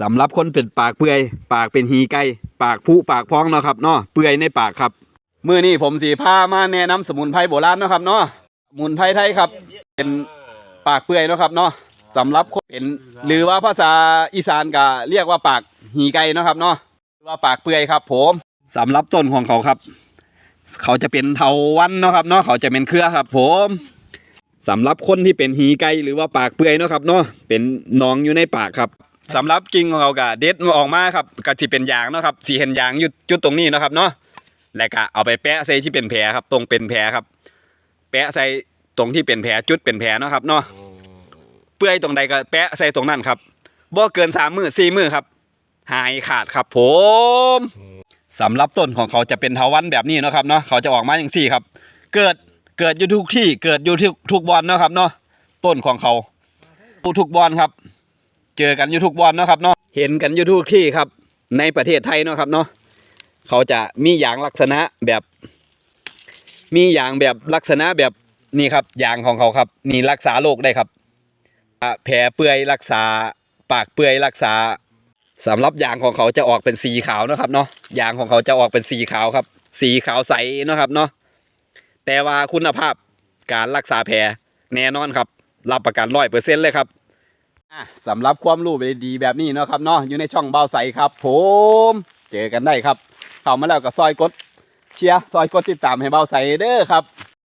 สำหรับคนเป็นปากเปื่อย ปากเป็นหีไก่ปากผุปากพองเนาะครับเนาะเปื่อยในปากครับมื้อนี้ผมสีพามาแนะนำสมุนไพรโบราณเนาะครับเนาะสมุนไพรไทยครับ เป็นปากเปื่อยเนาะครับเนาะสำหรับคนเป็นหรือว่าภาษาอีสานก็เรียกว่าปากหีไก่เนาะครับเนาะหรือว่าปากเปื่อยครับ ผมสำหรับต้นของเขาครับ เขาจะเป็นเทาวันเนาะครับเนาะเขาจะเป็นเครือครับ ผมสำหรับคนที่เป็นหีไก่หรือว่าปากเปื่อยเนาะครับเนาะเป็นหนองอยู่ในปากครับ สำหรับกิ่งของเขาก็เด็ดมาออกมาครับก็สิเป็นยางเนาะครับสีเห็นยางอยู่จุดตรงนี้เนาะครับเนาะแล้วก็เอาไปแปะใส่ที่เป็นแผลครับ ตรงเป็นแผลครับ แปะใส่ตรงที่เป็นแผลจุดเป็นแผลเนาะครับเนาะเปื่อยตรงใดก็แปะใส่ตรงนั้นครับบ่เกินสามมือสี่มือครับ หายขาดครับ ผมสำหรับต้นของเขาจะเป็นเทาวันแบบนี้เนาะครับเนาะเขาจะออกมาอย่างสี่ครับ เกิดเกิดอยู่ทุกที่เกิดอยู่ทุกทุกบอลเนาะครับเนาะต้นของเขาทุกบอลครับ เจอกันอยู่ทุกบอลเนาะครับเนาะเห็นกันอยู่ทุกที่ครับ ในประเทศไทยเนาะครับเนาะเขาจะมีอย่างลักษณะแบบ มีอย่างแบบลักษณะแบบนี่ครับอย่างของเขาครับ นี่รักษาโรคได้ครับแผลเปื่อยรักษาปากเปื่อยรักษาสำหรับยางของเขาจะออกเป็นสีขาวนะครับเนาะยางของเขาจะออกเป็นสีขาวครับ สีขาวใสเนาะครับเนาะแต่ว่าคุณภาพการรักษาแผลแน่นอนครับ รับประกันร้อยเปอร์เซ็นต์เลยครับ อะสำหรับความรู้ดีๆแบบนี้เนาะครับเนาะอยู่ในช่องเบาใสครับผมเจอกันได้ครับ เข้ามาแล้วก็ซอยกดเชียร์ซอยกดติดตามให้เบาใสเด้อครับ